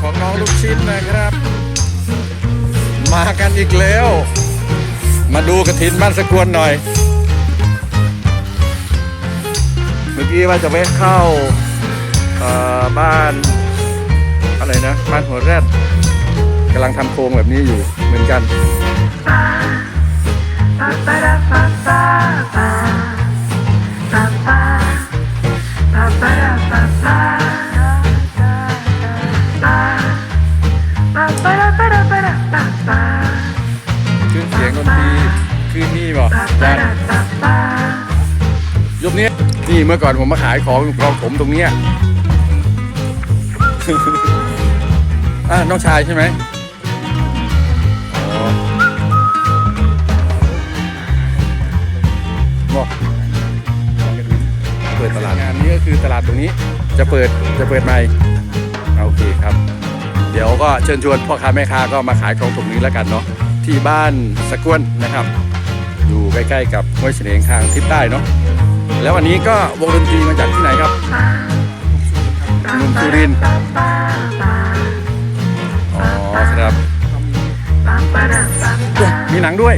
ของน้องลูกชิ้นนะครับ มากันอีกแล้ว มาดูกระถินบ้านสกวนหน่อย เมื่อกี้ว่าจะแวะเข้าบ้านอะไรนะ บ้านหัวแรดกำลังทำโครงแบบนี้อยู่เหมือนกันขึ้น นี่เมื่อก่อนผมมาขายของอยู่คลองผมตรงเนี้ยอะน้องชายใช่ไหมอ๋อบอกเปิดตลาดงานนี้ก็คือตลาดตรงนี้จะเปิดจะเปิดใหม่โอเคครับ เดี๋ยวก็เชิญชวนพ่อค้าแม่ค้าก็มาขายของตรงนี้แล้วกันเนาะที่บ้านสะกวนนะครับ อยู่ใกล้ๆกับห้วยเสน่ห์ทางทิศใต้เนาะ แล้ววันนี้ก็วงดนตรีมาจากที่ไหนครับหนุ่มสุรินทร์อ๋อครับมีหนังด้วย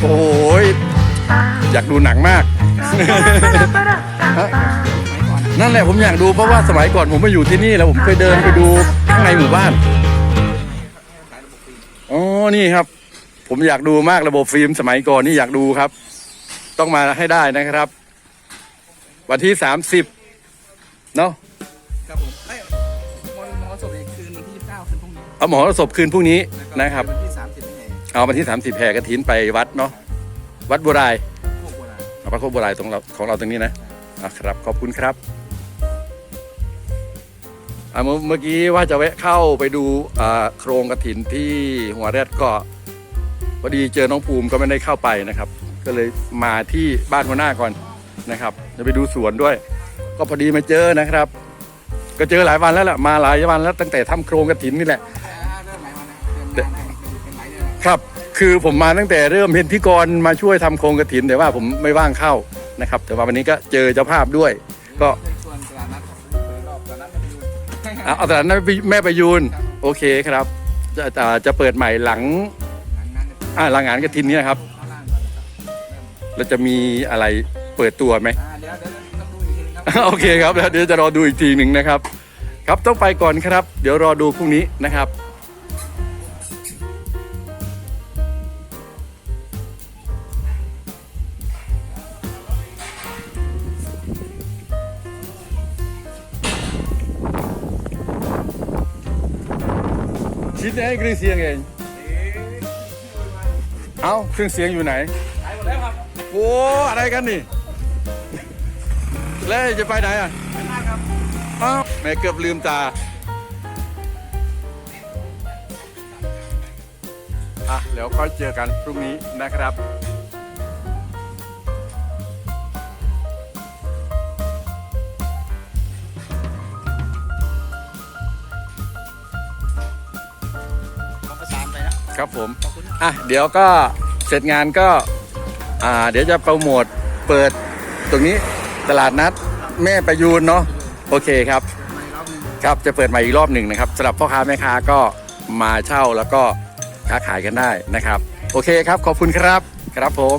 โอ้ยอยากดูหนังมาก นั่นแหละผมอยากดูเพราะว่าสมัยก่อนผมมาอยู่ที่นี่แล้วผมเคยเดินไปดูข้างในหมู่บ้านอ๋อนี่ครับ ผมอยากดูมากระบบฟิล์มสมัยก่อนนี่อยากดูครับ ต้องมาให้ได้นะครับ วันที่สามสิบเนาะครับผมไอ้ยมอมอศพอีกคืนวันที่29คืนพรุ่งนี้เอาหมอศพคืนพรุ่งนี้นะครับ วันที่ 30นี่ไงเอาวันที่สามสิบแผ่กระถินไปวัดเนาะวัดบัวราย พวกโบราณ เอาพระโคบัวรายตรงเราของเราตรงนี้นะอะครับ ขอบคุณครับอะเมื่อเมื่อกี้ว่าจะแวะเข้าไปดูอ่าโครงกระถินที่หัวแรดก็พอดีเจอน้องภูมิก็ไม่ได้เข้าไปนะครับ ก็เลยมาที่บ้านหัวหน้าก่อน นะครับจะไปดูสวนด้วย ก็พอดีมาเจอนะครับ ก็เจอหลายวันแล้วแหละมาหลายวันแล้วตั้งแต่ทำโครงกระถินนี่แหละครับคือผมมาตั้งแต่เริ่มเห็นพี่กรมาช่วยทำโครงกระถิน แต่ว่าผมไม่ว่างเข้านะครับ แต่ว่าวันนี้ก็เจอเจ้าภาพด้วย ก็เชิญชวนตลาดนัดเปิดรอบตลาดนัดไปดูเอาเอาแต่นั้นแม่ประยูนโอเคครับ จะจะเปิดใหม่หลังหลังงานจะอ่าหลังงานกระถินเนี่ยครับเข้าร้านะครับแล้วจะมีอะไร เปิดตัวไหมอ่าเดี๋ยวเดี๋ยวต้องดูอีกทีนึงครับโอเคครับแล้วเดี๋ยวจะรอดูอีกทีหนึ่งนะครับ ครับต้องไปก่อนครับ เดี๋ยวรอดูพรุ่งนี้นะครับชิ้นไหนเครื่องเสียงเอง เอ้าเครื่องเสียงอยู่ไหนขายหมดแล้วครับ โอ้ อะไรกันนี่ แล้วจะไปไหนอะไม่มากครับอ้าวแม่เกือบลืมตาอะเดี๋ยวค่อยเจอกันพรุ่งนี้นะครับขอประสานไปนะครับผม ขอบคุณ อะเดี๋ยวก็เสร็จงานก็ อ่า เดี๋ยวจะโปรโมทเปิดตรงนี้ตลาดนัด แม่ประยูนเนาะโอเคครับ ครับจะเปิดใหม่อีกรอบหนึ่งนะครับสำหรับพ่อค้าแม่ค้าก็มาเช่าแล้วก็ค้าขายกันได้นะครับ โอเคครับขอบคุณครับครับผม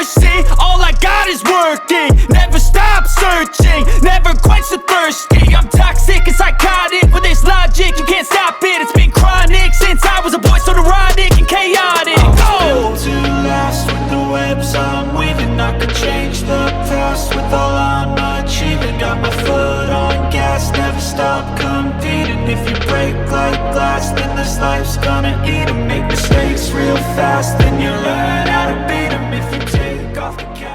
Never quench thirsty. I'm toxic and psychotic. With this logic, you can't stop it. It's been chronic since I was a boy, so neurotic and chaotic. Go! To last with the webs I'm weaving. I could change the past with all I'm achieving. Got my foot on gas, never stop competing. If you break like glass, then this life's gonna eat 'em Make mistakes real fast, then you learn how to beat 'em If you take off the cap